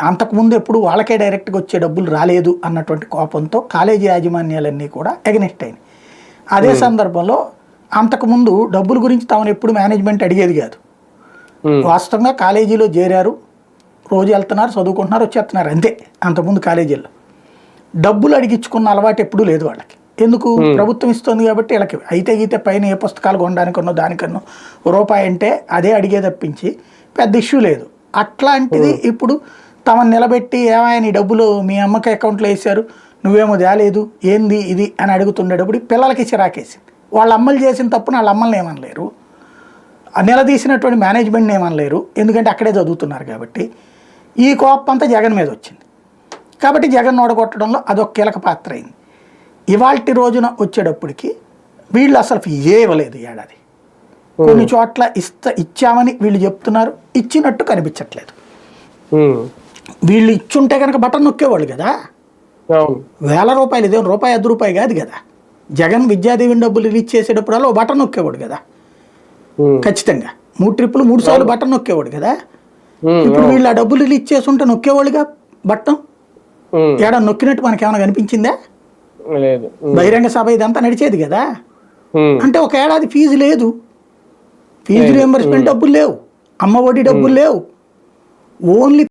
అంతకుముందు ఎప్పుడు వాళ్ళకే డైరెక్ట్గా వచ్చే డబ్బులు రాలేదు అన్నటువంటి కోపంతో కాలేజీ యాజమాన్యాలన్నీ కూడా ఎగనెస్ట్ అయినాయి. అదే సందర్భంలో అంతకుముందు డబ్బుల గురించి తాము ఎప్పుడు మేనేజ్మెంట్ అడిగేది కాదు. వాస్తవంగా కాలేజీలో చేరారు రోజు వెళ్తున్నారు చదువుకుంటున్నారు వచ్చేస్తున్నారు అంతే. అంతకుముందు కాలేజీల్లో. డబ్బులు అడిగించుకున్న అలవాటు ఎప్పుడూ లేదు వాళ్ళకి. ఎందుకు? ప్రభుత్వం ఇస్తుంది కాబట్టి వీళ్ళకి అయితే గీతే పైన ఏ పుస్తకాలు కొనడానికన్నో దానికన్నో రూపాయి అంటే అదే అడిగే తప్పించి పెద్ద ఇష్యూ లేదు. అట్లాంటిది ఇప్పుడు తమను నిలబెట్టి ఏమైనా డబ్బులు మీ అమ్మకి అకౌంట్లో వేశారు? నువ్వేమో తేలేదు. ఏంది ఇది? అని అడుగుతుండేటప్పుడు పిల్లలకి చిరాకేసింది వాళ్ళ అమ్మలు చేసిన తప్పును వాళ్ళ అమ్మల్ని ఏమనలేరు. ఆ నిలదీసినటువంటి మేనేజ్మెంట్ని ఏమనలేరు. ఎందుకంటే అక్కడే చదువుతున్నారు కాబట్టి. ఈ కోపం అంతా జగన్ మీద వచ్చింది. కాబట్టి జగన్ ఓడగొట్టడంలో అదొక కీలక పాత్ర అయింది. ఇవాల్టి రోజున వచ్చేటప్పటికి వీళ్ళు అసలు ఏ ఇవ్వలేదు ఏడాది. కొన్ని చోట్ల ఇస్త ఇచ్చామని వీళ్ళు చెప్తున్నారు. ఇచ్చినట్టు కనిపించట్లేదు. వీళ్ళు ఇచ్చుంటే కనుక బటన్ నొక్కేవాళ్ళు కదా? వేల రూపాయలు ఇదేం రూపాయి అర్ధ రూపాయి కాదు కదా? జగన్ విద్యాదీవెన డబ్బులు రిలీజ్ చేసేటప్పుడల్లా ఓ బటన్ నొక్కేవాడు కదా? ఖచ్చితంగా. మూడు ట్రిప్పులు మూడు సార్లు బటన్ నొక్కేవాడు కదా? ఇప్పుడు వీళ్ళు ఆ డబ్బులు రిలీజ్ చేస్తుంటే నొక్కేవాళ్ళుగా బట్టం? ఏడా నొక్కినట్టు మనకి ఏమైనా కనిపించిందా లేదు బహిరంగ సభ ఇదంతా నడిచేది కదా? అంటే ఒక ఏడాది ఫీజు లేదు. ఫీజు రియంబర్స్మెంట్ డబ్బులు లేవు. అమ్మ ఒడి డబ్బులు లేవు. ఓన్లీ